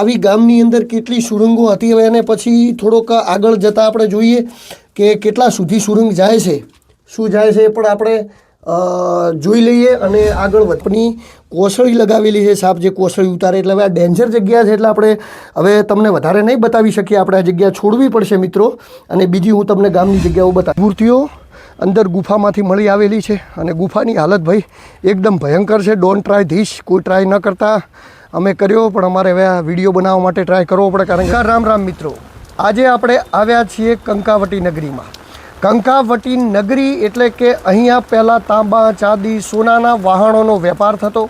આવી ગામની અંદર કેટલી સુરંગો હતી હવે અને પછી થોડોક આગળ જતાં આપણે જોઈએ કે કેટલા સુધી સુરંગ જાય છે. શું જાય છે એ પણ આપણે જોઈ લઈએ અને આગળ વધની કોસળી લગાવેલી છે સાપ જે કોસળી ઉતારે એટલે હવે આ ડેન્જર જગ્યા છે એટલે આપણે હવે તમને વધારે નહીં બતાવી શકીએ, આપણે આ જગ્યા છોડવી પડશે મિત્રો. અને બીજી હું તમને ગામની જગ્યાઓ બતાવી મૂર્તિઓ અંદર ગુફામાંથી મળી આવેલી છે અને ગુફાની હાલત ભાઈ એકદમ ભયંકર છે. ડોન્ટ ટ્રાય ધીસ કોઈ ટ્રાય ન કરતા. અમે કર્યો, પણ અમારે હવે આ વીડિયો બનાવવા માટે ટ્રાય કરવો પડે, કારણ કે રામ રામ મિત્રો, આજે આપણે આવ્યા છીએ કંકાવટી નગરીમાં. કંકાવટી નગરી એટલે કે અહીંયા પહેલાં તાંબા, ચાંદી, સોનાના વાહણોનો વેપાર થતો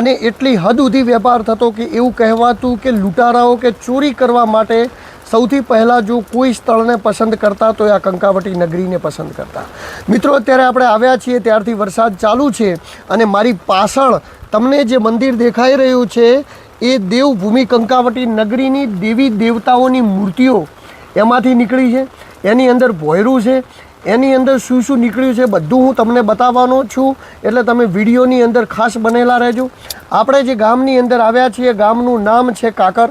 અને એટલી હદ સુધી વેપાર થતો કે એવું કહેવાતું કે લૂંટારાઓ કે ચોરી કરવા માટે સૌથી પહેલાં જો કોઈ સ્થળને પસંદ કરતા, તો આ કંકાવટી નગરીને પસંદ કરતા. મિત્રો, અત્યારે આપણે આવ્યા છીએ, ત્યારથી વરસાદ ચાલુ છે અને મારી પાછળ તમને જે મંદિર દેખાઈ રહ્યું છે, એ દેવભૂમિ કંકાવટી નગરીની દેવી દેવતાઓની મૂર્તિઓ એમાંથી નીકળી છે. એની અંદર ભોયરું છે. એની અંદર શું શું નીકળ્યું છે બધું હું તમને બતાવવાનો છું. એટલે તમે વિડીયોની અંદર ખાસ બનેલા રહેજો. આપણે જે ગામની અંદર આવ્યા છીએ, ગામનું નામ છે કાકર.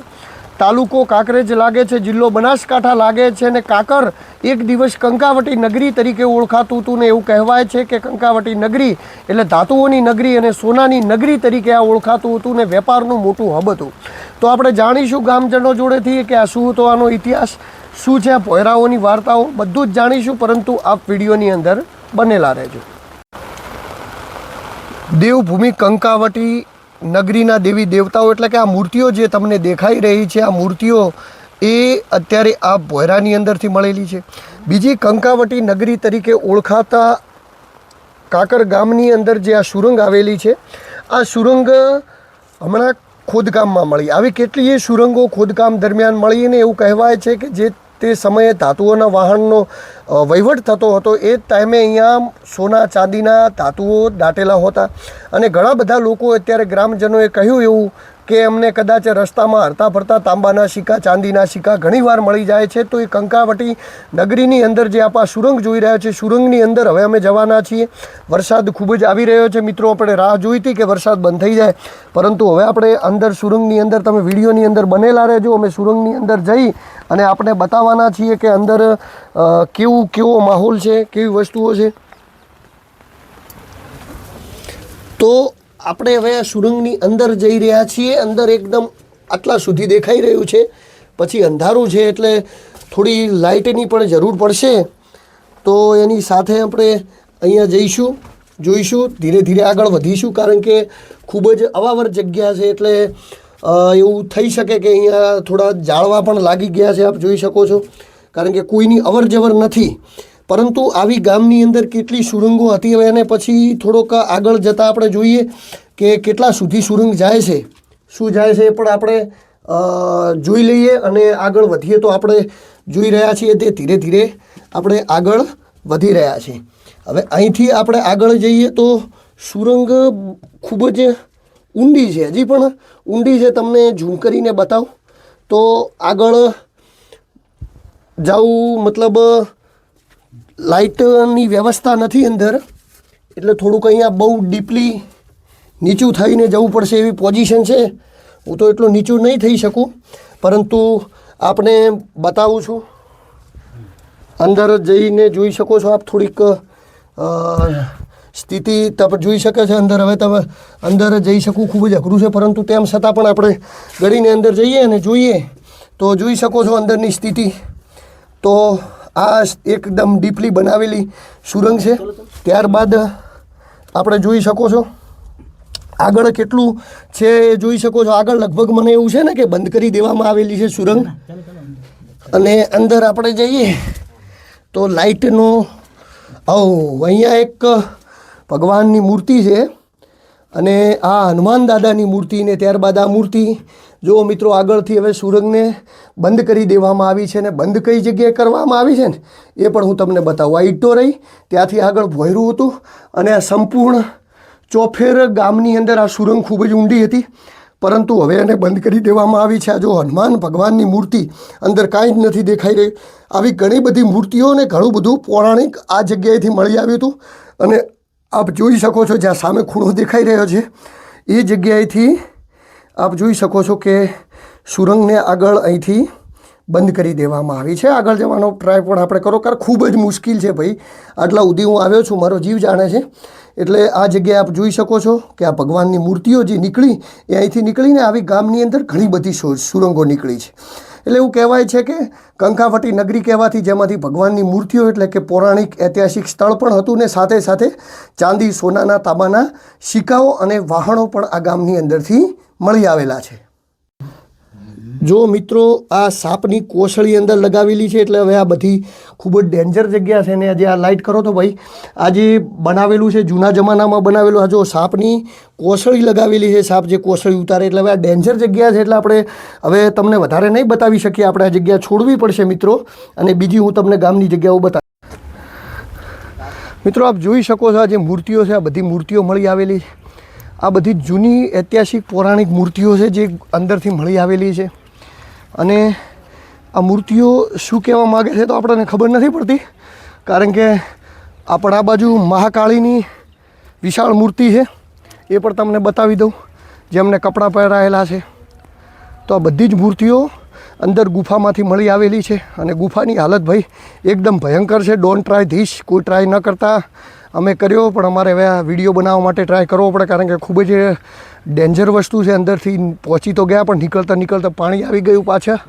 તાલુકો કાંકરેજ લાગે છે, જિલ્લો બનાસકાંઠા લાગે છે અને કાંકર એક દિવસ કંકાવટી નગરી તરીકે ઓળખાતું હતું ને એવું કહેવાય છે કે કંકાવટી નગરી એટલે ધાતુઓની નગરી અને સોનાની નગરી તરીકે આ ઓળખાતું હતું ને વેપારનું મોટું હબ હતું. તો આપણે જાણીશું ગામજનો જોડેથી કે આ શું હતો, આનો ઇતિહાસ, શું છે પોયરાઓની વાર્તાઓ, બધું જ જાણીશું, પરંતુ આ વિડીયોની અંદર બનેલા રહેજો. દેવભૂમિ કંકાવટી નગરીના દેવી દેવતાઓ, એટલે કે આ મૂર્તિઓ જે તમને દેખાઈ રહી છે, આ મૂર્તિઓ એ અત્યારે આ ભોયરાની અંદરથી મળેલી છે. બીજી કંકાવટી નગરી તરીકે ઓળખાતા કાકર ગામની અંદર જે આ સુરંગ આવેલી છે, આ સુરંગ હમણાં ખોદકામમાં મળી. આવી કેટલીય સુરંગો ખોદકામ દરમિયાન મળીને એવું કહેવાય છે કે જે તે સમયે ધાતુઓના વાહનનો વહીવટ થતો હતો. એ ટાઈમે અહીંયા સોના ચાંદીના ધાતુઓ દાટેલા હોતા. અને ઘણા બધા લોકો અત્યારે ગ્રામજનોએ કહ્યું એવું કે અમને કદાચ રસ્તામાં હરતા ફરતા તાંબાના સિક્કા ચાંદીના સિક્કા ઘણીવાર મળી જાય છે, તો એ કંકાવટી નગરીની અંદર જે આપણા સુરંગ જોઈ રહ્યા છે, સુરંગની અંદર હવે અમે જવાના છીએ. વરસાદ ખૂબ જ આવી રહ્યો છે મિત્રો, આપણે રાહ જોઈ હતી કે વરસાદ બંધ થઈ જાય. પરંતુ હવે આપણે અંદર સુરંગની અંદર, તમે વિડીયોની અંદર બનેલા રહેજો, અમે સુરંગની અંદર જઈ અને આપણે બતાવવાના છીએ કે અંદર કેવું, કેવો માહોલ છે, કેવી વસ્તુઓ છે. તો આપણે હવે સુરંગની અંદર જઈ રહ્યા છીએ. અંદર એકદમ આટલા સુધી દેખાઈ રહ્યું છે. પછી અંધારું છે એટલે થોડી લાઇટની પણ જરૂર પડશે. તો એની સાથે આપણે અહીંયા જઈશું, જોઈશું, ધીરે ધીરે આગળ વધીશું, કારણ કે ખૂબ જ અવાવર જગ્યા છે એટલે એવું થઈ શકે કે અહીંયા થોડા જાળવા પણ લાગી ગયા છે, આપ જોઈ શકો છો. કારણ કે કોઈની અવર જવર નથી. પરંતુ આવી ગામની અંદર કેટલી સુરંગો હતી હવે અને પછી થોડોક આગળ જતાં આપણે જોઈએ કે કેટલા સુધી સુરંગ જાય છે. શું જાય છે એ પણ આપણે જોઈ લઈએ અને આગળ વધીએ તો આપણે જોઈ રહ્યા છીએ તે ધીરે ધીરે આપણે આગળ વધી રહ્યા છીએ હવે અહીંથી આપણે આગળ જઈએ તો સુરંગ ખૂબ જ ઊંડી છે. હજી પણ ઊંડી છે. તમને ઝૂમ કરીને બતાવું. તો આગળ જાઉં મતલબ લાઇટની વ્યવસ્થા નથી અંદર. એટલે થોડુંક અહીંયા બહુ ડીપલી નીચું થઈને જવું પડશે એવી પોઝિશન છે. હું તો એટલું નીચું નહીં થઈ શકું. પરંતુ આપને બતાવું છું. અંદર જઈને જોઈ શકો છો આપ થોડીક સ્થિતિ તમે જોઈ શકે છે અંદર. હવે તમે અંદર જઈ શકું ખૂબ જ અઘરું છે. પરંતુ તેમ છતાં પણ આપણે ગળીને અંદર જઈએ અને જોઈએ તો જોઈ શકો છો અંદરની સ્થિતિ. તો આ એકદમ ડીપલી બનાવેલી સુરંગ છે. ત્યારબાદ આપણે જોઈ શકો છો, આગળ કેટલું છે એ જોઈ શકો છો. આગળ લગભગ મને એવું છે ને કે બંધ કરી દેવામાં આવેલી છે સુરંગ. અને અંદર આપણે જઈએ તો લાઇટનો ઓ અહીંયા એક ભગવાનની મૂર્તિ છે. અને આ હનુમાન દાદાની મૂર્તિ ને ત્યારબાદ આ મૂર્તિ જો મિત્રો, આગળથી હવે સુરંગને બંધ કરી દેવામાં આવી છે ને બંધ કઈ જગ્યાએ કરવામાં આવી છે ને, એ પણ હું તમને બતાવું. આ ઈટો રહી, ત્યાંથી આગળ ભોયરું હતું અને આ સંપૂર્ણ ચોફેર ગામની અંદર આ સુરંગ ખૂબ જ ઊંડી હતી. પરંતુ હવે એને બંધ કરી દેવામાં આવી છે. આ જો હનુમાન ભગવાનની મૂર્તિ અંદર કાંઈ જ નથી દેખાઈ રહી, આવી ઘણી બધી મૂર્તિઓ ને ઘણું બધું પૌરાણિક આ જગ્યાએથી મળી આવ્યું હતું. અને આપ જોઈ શકો છો જ્યાં સામે ખૂણો દેખાઈ રહ્યો છે. એ જગ્યાએથી આપ જોઈ શકો છો કે સુરંગને આગળ અહીંથી બંધ કરી દેવામાં આવી છે. આગળ જવાનો ટ્રાય પણ આપણે કરો. કારણ ખૂબ જ મુશ્કેલ છે ભાઈ. આટલા સુધી હું આવ્યો છું, મારો જીવ જાણે છે. એટલે આ જગ્યાએ આપ જોઈ શકો છો કે આ ભગવાનની મૂર્તિઓ જે નીકળી એ અહીંથી નીકળીને આવી ગામની અંદર ઘણી બધી સુરંગો નીકળી છે. એટલે એવું કહેવાય છે કે કંકાવટી નગરી કહેવાથી જેમાંથી ભગવાનની મૂર્તિઓ એટલે કે પૌરાણિક ઐતિહાસિક સ્થળ પણ હતું ને સાથે સાથે ચાંદી, સોનાના તાંબાના સિક્કાઓ અને વાહનો પણ આ ગામની અંદરથી મળી આવેલા છે. જો મિત્રો આ સાપની કોસળી અંદર લગાવેલી છે એટલે હવે આ બધી ખૂબ જ ડેન્જર જગ્યા છે ને આજે આ લાઇટ કરો તો ભાઈ. આ જે બનાવેલું છે, જૂના જમાનામાં બનાવેલું આ જો સાપની કોસળી લગાવેલી છે, સાપ જે કોસળી ઉતારે એટલે હવે આ ડેન્જર જગ્યા છે એટલે આપણે હવે તમને વધારે નહીં બતાવી શકીએ, આપણે આ જગ્યા છોડવી પડશે મિત્રો. અને બીજી હું તમને ગામની જગ્યાઓ બતાવી. મિત્રો આપ જોઈ શકો છો આ જે મૂર્તિઓ છે, આ બધી મૂર્તિઓ મળી આવેલી છે. આ બધી જૂની ઐતિહાસિક પૌરાણિક મૂર્તિઓ છે જે અંદરથી મળી આવેલી છે. અને આ મૂર્તિઓ શું કહેવા માગે છે તો આપણને ખબર નથી પડતી, કારણ કે આપણા બાજુ મહાકાળીની વિશાળ મૂર્તિ છે. એ પણ તમને બતાવી દઉં જેમને કપડાં પહેરાયેલા છે. તો આ બધી જ મૂર્તિઓ અંદર ગુફામાંથી મળી આવેલી છે અને ગુફાની હાલત ભાઈ એકદમ ભયંકર છે. ડોન્ટ ટ્રાય ધીસ કોઈ ટ્રાય ન કરતા. અમે કર્યો પણ અમારે હવે આ વીડિયો બનાવવા માટે ટ્રાય કરવો પડે, કારણ કે ખૂબ જ ડેન્જર વસ્તુ છે અંદરથી. પહોંચી તો ગયા, પણ નીકળતા નીકળતા પાણી આવી ગયું પાછા.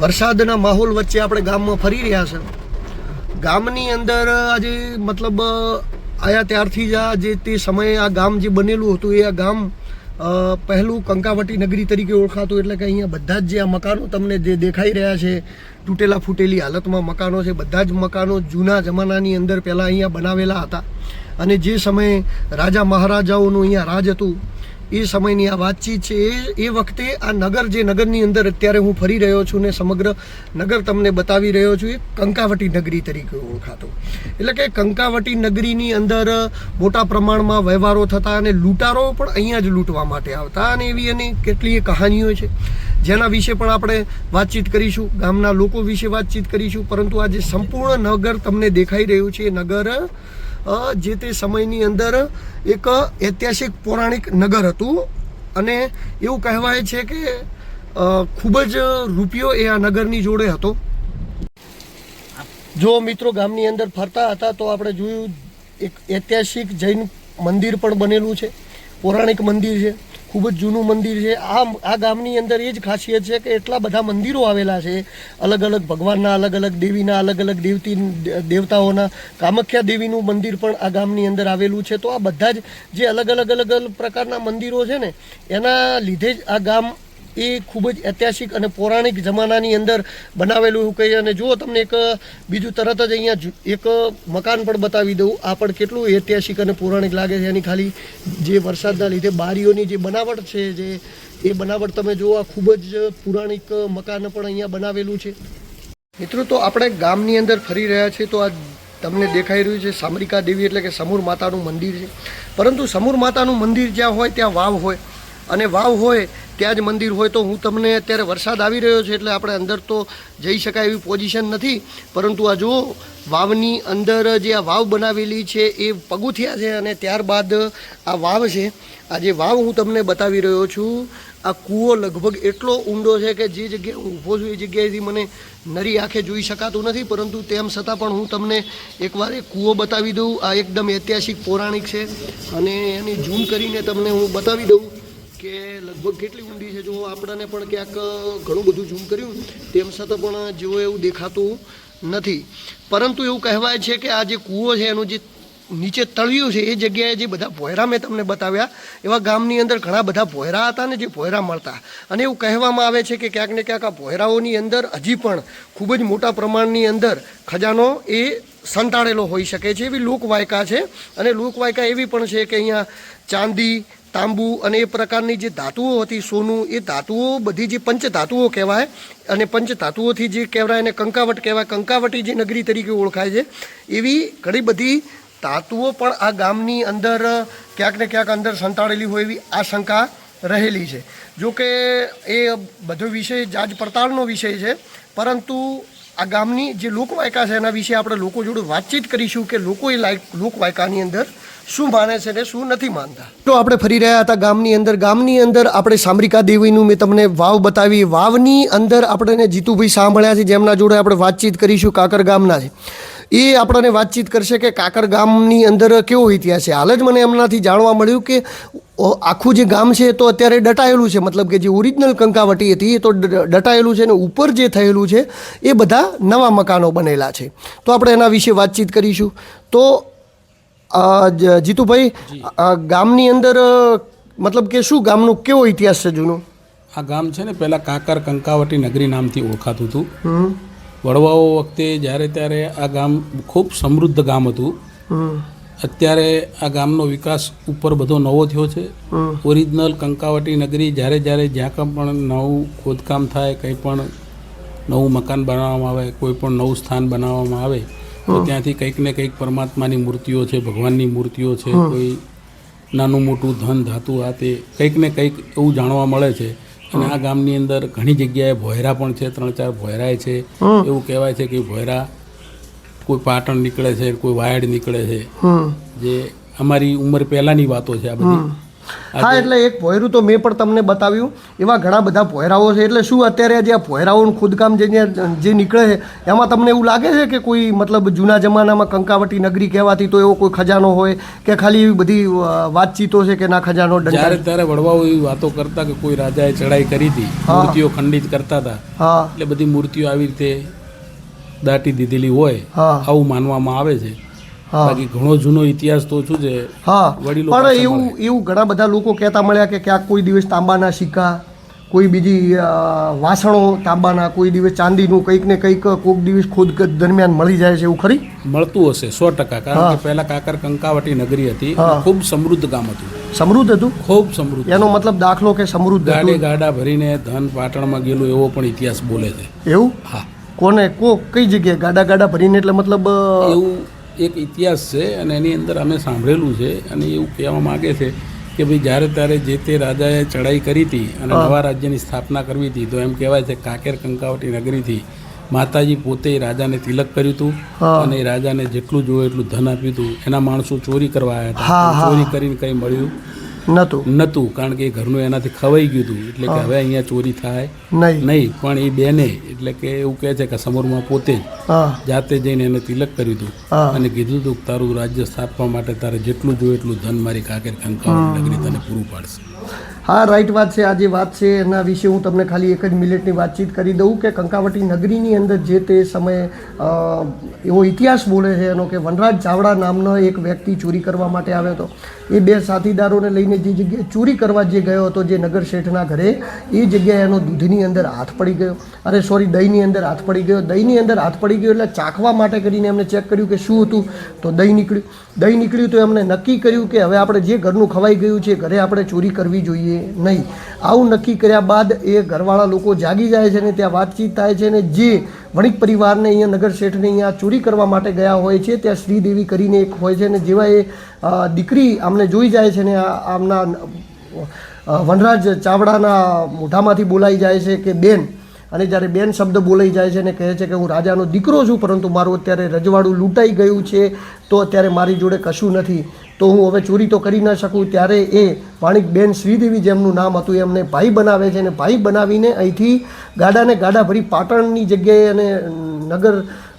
વરસાદના માહોલ વચ્ચે આપણે ગામમાં ફરી રહ્યા છે. ગામની અંદર આજે મતલબ આયા ત્યારથી જ આ જે તે સમયે આ ગામ જે બનેલું હતું, એ આ ગામ પહેલું કંકાવટી નગરી તરીકે ઓળખાતું, એટલે કે અહીંયા બધા જ જે આ મકાનો તમને જે દેખાઈ રહ્યા છે, તૂટેલા ફૂટેલી હાલતમાં મકાનો છે, બધા જ મકાનો જૂના જમાનાની અંદર પહેલાં અહીંયા બનાવેલા હતા. અને જે સમયે રાજા મહારાજાઓનું અહીંયા રાજ હતું એ સમયની આ વાતચીત છે, એ એ વખતે આ નગર જે નગરની અંદર અત્યારે હું ફરી રહ્યો છું ને સમગ્ર નગર તમને બતાવી રહ્યો છું, એ કંકાવટી નગરી તરીકે ઓળખાતું. એટલે કે કંકાવટી નગરીની અંદર મોટા પ્રમાણમાં વ્યવહારો થતા અને લૂંટારો પણ અહીંયા જ લૂંટવા માટે આવતા અને એવી એની કેટલીય કહાનીઓ છે. જેના વિશે પણ આપણે વાતચીત કરીશું, ગામના લોકો વિશે વાતચીત કરીશું, પરંતુ આ જે સંપૂર્ણ નગર તમને દેખાઈ રહ્યું છે, એ નગર જે તે સમયની અંદર એક ઐતિહાસિક પૌરાણિક નગર હતું. અને એવું કહેવાય છે કે ખૂબ જ રૂપિયો એ આ નગરની જોડે હતો. જો મિત્રો ગામની અંદર ફરતા હતા તો આપણે જોયું એક ઐતિહાસિક જૈન મંદિર પણ બનેલું છે. પૌરાણિક મંદિર છે. ખૂબ જ જૂનું મંદિર છે. આ આ ગામની અંદર એ જ ખાસિયત છે કે એટલા બધા મંદિરો આવેલા છે. અલગ અલગ ભગવાનના, અલગ અલગ દેવીના, અલગ અલગ દેવતી દેવતાઓના. કામખ્યા દેવીનું મંદિર પણ આ ગામની અંદર આવેલું છે. તો આ બધા જ જે અલગ અલગ અલગ અલગ પ્રકારના મંદિરો છે ને, એના લીધે જ આ ગામ એ ખૂબ જ ઐતિહાસિક અને પૌરાણિક જમાનાની અંદર બનાવેલું એવું કહીએ. અને જુઓ, તમને એક બીજું તરત જ અહીંયા એક મકાન પણ બતાવી દઉં. આ પણ કેટલું ઐતિહાસિક અને પૌરાણિક લાગે છે. એની ખાલી જે વરસાદના લીધે બારીઓની જે બનાવટ છે, જે એ બનાવટ તમે જુઓ, આ ખૂબ જ પૌરાણિક મકાન પણ અહીંયા બનાવેલું છે. મિત્રો, તો આપણે ગામની અંદર ફરી રહ્યા છીએ. તો આ તમને દેખાઈ રહ્યું છે સામરિકા દેવી એટલે કે સમૂર માતાનું મંદિર છે. પરંતુ સમૂર માતાનું મંદિર જ્યાં હોય, ત્યાં વાવ હોય. અને વાવ હોય, ત્યાં જ મંદિર હોય, તો હું તમને અત્યારે વરસાદ આવી રહ્યો છે એટલે આપણે અંદર તો જઈ શકાય એવી પોઝિશન નથી. પરંતુ આ જુઓ, વાવની અંદર જે આ વાવ બનાવેલી છે એ પગુથિયા છે અને ત્યારબાદ આ વાવ છે. આ જે વાવ હું તમને બતાવી રહ્યો છું, આ કૂવો લગભગ એટલો ઊંડો છે કે જે જગ્યાએ હું ઊભો છું એ જગ્યાએથી મને નરી આંખે જોઈ શકાતું નથી, પરંતુ તેમ છતાં પણ હું તમને એકવાર એ કૂવો બતાવી દઉં. આ એકદમ ઐતિહાસિક, પૌરાણિક છે અને એની ઝૂમ કરીને તમને હું બતાવી દઉં કે લગભગ કેટલી ઊંડી છે? જો આપણને પણ ક્યાંક ઘણું બધું ઝૂમ કર્યું, તેમ છતાં પણ જેવો એવું દેખાતું નથી. પરંતુ એવું કહેવાય છે કે આ જે કૂવો છે, એનું જે નીચે તળિયું છે, એ જગ્યાએ જે બધા ભોયરા મેં તમને બતાવ્યા, એવા ગામની અંદર ઘણા બધા ભોયરા હતા ને જે ભોયરા મળતા. અને એવું કહેવામાં આવે છે કે ક્યાંક ને ક્યાંક આ ભોયરાઓની અંદર હજી પણ ખૂબ જ મોટા પ્રમાણની અંદર ખજાનો એ સંતાડેલો હોઈ શકે છે એવી લોકવાયકા છે. અને લોકવાયકા એવી પણ છે કે અહીંયા ચાંદી તાંબુ અને એ પ્રકારની જે ધાતુઓ હતી, સોનું, એ ધાતુઓ બધી જે પંચ ધાતુઓ કહેવાય, અને પંચ ધાતુઓથી જે કહેવાય એને કંકાવટ કહેવાય, કંકાવટી જે નગરી તરીકે ઓળખાય છે, એવી ઘણી બધી ધાતુઓ પણ આ ગામની અંદર ક્યાંક ને ક્યાંક અંદર સંતાડેલી હોય એવી આશંકા રહેલી છે. જો કે એ બધો વિષય જાજ પડતાળનો વિષય છે, પરંતુ આ ગામની જે લોકવાયકા છે એના વિશે આપણે લોકો જોડે વાતચીત કરીશું કે લોકો એ લાયક લોકવાયકાની અંદર શું માને છે ને, શું નથી માનતા? તો આપણે ફરી રહ્યા હતા ગામની અંદર ગામની અંદર આપણે સામરિકા દેવીનું મેં તમને વાવ બતાવી. વાવની અંદર આપણને જીતુભાઈ સાંભળ્યા છે, જેમના જોડે આપણે વાતચીત કરીશું કાકર ગામના છે. એ આપણને વાતચીત કરશે કે કાકર ગામની અંદર કેવો ઇતિહાસ છે? હાલ જ મને એમનાથી જાણવા મળ્યું કે આખું જે ગામ છે તો અત્યારે ડટાયેલું છે. મતલબ કે જે ઓરિજિનલ કંકાવટી હતી એ તો ડટાયેલું છે અને ઉપર જે થયેલું છે એ બધા નવા મકાનો બનેલા છે. તો આપણે એના વિશે વાતચીત કરીશું. તો જીતુભાઈ ગામની અંદર મતલબ કે શું ગામનો કેવો ઇતિહાસ છે જૂનો? આ ગામ છે ને પહેલાં કાકર કંકાવટી નગરી નામથી ઓળખાતું હતું. વડવાઓ વખતે જ્યારે ત્યારે આ ગામ ખૂબ સમૃદ્ધ ગામ હતું. અત્યારે આ ગામનો વિકાસ ઉપર બધો નવો થયો છે. ઓરિજિનલ કંકાવટી નગરી જ્યારે જ્યારે જ્યાં પણ નવું ખોદકામ થાય કંઈ પણ નવું મકાન બનાવવામાં આવે કોઈ પણ નવું સ્થાન બનાવવામાં આવે તો ત્યાંથી કંઈક ને કંઈક પરમાત્માની મૂર્તિઓ છે ભગવાનની મૂર્તિઓ છે કોઈ નાનું મોટું ધન ધાતુ આ તે કંઈક ને કંઈક એવું જાણવા મળે છે. અને આ ગામની અંદર ઘણી જગ્યાએ ભોયરા પણ છે ત્રણ ચાર ભોયરાય છે. એવું કહેવાય છે કે ભોયરા કોઈ પાટણ નીકળે છે કોઈ વાયડ નીકળે છે. જે અમારી ઉંમર પહેલાંની વાતો છે આ બધી. હા એટલે એક પોયરું તો મેં પણ તમને બતાવ્યું. એવા ઘણા બધા પોયરાઓ છે. એટલે શું અત્યારે જે આ પોયરાઓનું ખુદકામ જે જે નીકળે છે એમાં તમને એવું લાગે છે કે કોઈ મતલબ જૂના જમાનામાં કંકાવટી નગરી કહેવાતી તો એવો કોઈ ખજાનો હોય કે ખાલી એવી બધી વાતચીતો છે કે ના ખજાનો જ્યારે ત્યારે વડવાઓ એવી વાતો કરતા કે કોઈ રાજાએ ચડાઈ કરી હતી મૂર્તિઓ ખંડિત કરતા હતા. હા. એટલે બધી મૂર્તિઓ આવી રીતે દાટી દીધેલી હોય હા. આવું માનવામાં આવે છે. બાકી ઘણો જૂનો ઇતિહાસ તો શું છે હા. પણ એવું એવું ઘણા બધા લોકો કહેતા મળ્યા કે ક્યાંક કોઈ દિવસ તાંબાના સિક્કા કોઈ બીજી વાસણો તાંબાના કોઈ દિવસ ચાંદીનું કંઈક ને કંઈક કોઈક દિવસ ખોદ દરમિયાન મળી જાય છે એવું ખરી? મળતું હશે સો ટકા. કારણ કે પહેલા કાકર કંકાવટી નગરી હતી ખૂબ સમૃદ્ધ ગામ હતું. સમૃદ્ધ હતું? ખૂબ સમૃદ્ધ. એનો મતલબ દાખલો કે સમૃદ્ધ ગાડે ગાડા ભરીને ધન પાટણમાં ગયેલું એવો પણ ઇતિહાસ બોલે છે. એવું? હા. કોને કો કઈ જગ્યાએ ગાડા ગાડા ભરીને એટલે મતલબ એવું એક ઇતિહાસ છે અને એની અંદર અમે સાંભળેલું છે અને એવું કહેવા માગે છે કે ભાઈ જ્યારે ત્યારે જે તે રાજાએ ચડાઈ કરી હતી અને નવા રાજ્યની સ્થાપના કરવી હતી તો એમ કહેવાય છે કાકેર કંકાવટી નગરીથી માતાજી પોતે રાજાને તિલક કર્યું હતું અને રાજાને જેટલું જોયું એટલું ધન આપ્યું હતું. એના માણસો ચોરી કરવા આવ્યા હતા. ચોરી કરીને કંઈ મળ્યું નહોતું. નહોતું કારણ કે ઘરનું એનાથી ખવાઈ ગયું હતું. એટલે કે હવે અહીંયા ચોરી થાય. નહીં. નહીં પણ એ બેને એટલે કે એવું કહે છે કે સમરમાં પોતે જ જાતે જઈને એને તિલક કર્યું હતું. અને કીધું હતું તારું રાજ્ય સ્થાપવા માટે તારે જેટલું જોઈએ એટલું ધન મારી કાકેર કંકાવટી નગરી તને પૂરું પાડશે. હા રાઈટ વાત છે આ જે વાત છે એના વિશે હું તમને ખાલી એક જ મિનિટની વાતચીત કરી દઉં કે કંકાવટી નગરીની અંદર જે તે સમયે એવો ઇતિહાસ બોલે છે એનો કે વનરાજ ચાવડા નામનો એક વ્યક્તિ ચોરી કરવા માટે આવ્યો હતો. એ બે સાથીદારોને લઈને જે જગ્યાએ ચોરી કરવા જે ગયો હતો, જે નગર શેઠના ઘરે, એ જગ્યાએ એનો દૂધની અંદર હાથ પડી ગયો. અરે સોરી દહીંની અંદર હાથ પડી ગયો. દહીંની અંદર હાથ પડી ગયો એટલે ચાખવા માટે કરીને એમને ચેક કર્યું કે શું હતું. તો દહીં નીકળ્યું. દહીં નીકળ્યું તો એમણે નક્કી કર્યું કે હવે આપણે જે ઘરનું ખવાઈ ગયું છે ઘરે આપણે ચોરી કરવી જોઈએ નહીં. આવું નક્કી કર્યા બાદ એ ઘરવાળા લોકો જાગી જાય છે ને ત્યાં વાતચીત થાય છે ને જે વણિક પરિવારને અહીંયા નગર શેઠને અહીંયા ચોરી કરવા માટે ગયા હોય છે. ત્યાં શ્રીદેવી કરીને એક હોય છે અને જેવા એ દીકરી આમને જોઈ જાય છે ને આમના વનરાજ ચાવડાના મોઢામાંથી બોલાઈ જાય છે કે બેન, અને જ્યારે બેન શબ્દ બોલાઈ જાય છે ને કહે છે કે હું રાજાનો દીકરો છું, પરંતુ મારું અત્યારે રજવાડું લૂંટાઈ ગયું છે, તો અત્યારે મારી જોડે કશું નથી. તો હું હવે ચોરી તો કરી ન શકું. ત્યારે એ માણિકબેન શ્રીદેવી જેમનું નામ હતું એમને ભાઈ બનાવે છે અને ભાઈ બનાવીને અહીંથી ગાડાને ગાડા ભરી પાટણની જગ્યાએ અને નગર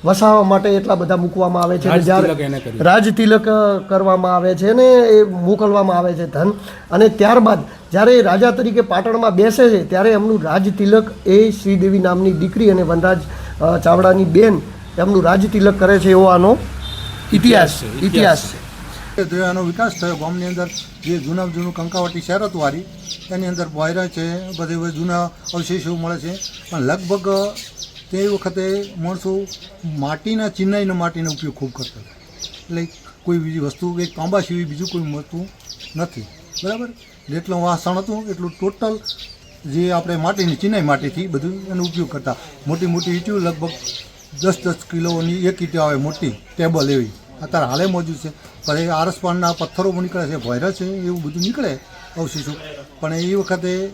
વસાવવા માટે એટલા બધા મૂકવામાં આવે છે જ્યારે રાજતિલક રાજ તિલક કરવામાં આવે છે અને એ મોકલવામાં આવે છે ધન. અને ત્યારબાદ જ્યારે એ રાજા તરીકે પાટણમાં બેસે છે ત્યારે એમનું રાજ તિલક એ શ્રીદેવી નામની દીકરી અને વનરાજ ચાવડાની બેન એમનું રાજ તિલક કરે છે એવો આનો ઇતિહાસ છે ઇતિહાસ છે. એનો વિકાસ થયો. ગામની અંદર જે જૂના જૂનું કંકાવટી શહેર હતું વારી એની અંદર બોયરા છે, બધે જૂના અવશેષો મળે છે. પણ લગભગ તે વખતે માણસો માટીના ચિનાઈના માટીનો ઉપયોગ ખૂબ કરતા હતા. એટલે કોઈ બીજી વસ્તુ, કે તાંબા સિવાય બીજું કોઈ મળતું નથી. બરાબર? જેટલું વાસણ હતું, એટલું ટોટલ જે આપણે માટીની ચિનાઈ માટીથી બધું એનો ઉપયોગ કરતા. મોટી મોટી ઈંટો લગભગ દસ દસ કિલોની એક ઈંટો આવે મોટી ટેબલ એવી. અત્યારે હાલે મોજૂદ છે. પણ એ આરસપાનના પથ્થરો નીકળે છે. વાયરસ છે, એવું બધું નીકળે અવશેષો. પણ એ વખતે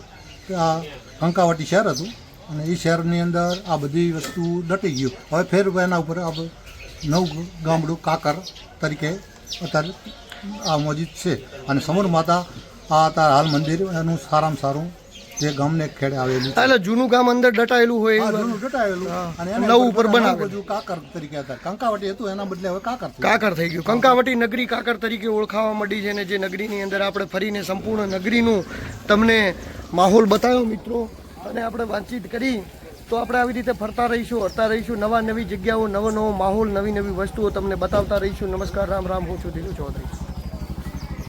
આ કંકાવટી શહેર હતું અને એ શહેરની અંદર આ બધી વસ્તુ દટી ગયું. હવે ફેર એના ઉપર આ નવું ગામડું કાકર તરીકે અત્યારે આ મોજીદ છે. અને સમૂર માતા આ અત્યારે હાલ મંદિર એનું સારામાં સારું જે ગામને ખેડે આવેલું એટલે જૂનું ગામ અંદર ડટાયેલું હોય જૂનું ડટાયેલું. અને એને નવું ઉપર બનાવે. બધું કાકર તરીકે હતા. કંકાવટી હતું એના બદલે હવે કાકર કાકર થઈ ગયું. કંકાવટી નગરી કાકર તરીકે ઓળખાવા માંડી છે ને જે નગરીની અંદર આપણે ફરીને સંપૂર્ણ નગરીનું તમને માહોલ બતાવ્યો મિત્રો. અને આપણે વાતચીત કરી. તો આપણે આવી રીતે ફરતા રહીશું હરતા રહીશું. નવા નવી જગ્યાઓ નવો નવો માહોલ નવી નવી વસ્તુઓ તમને બતાવતા રહીશું. નમસ્કાર રામ રામ. હું છું દિલુ ચૌધરી.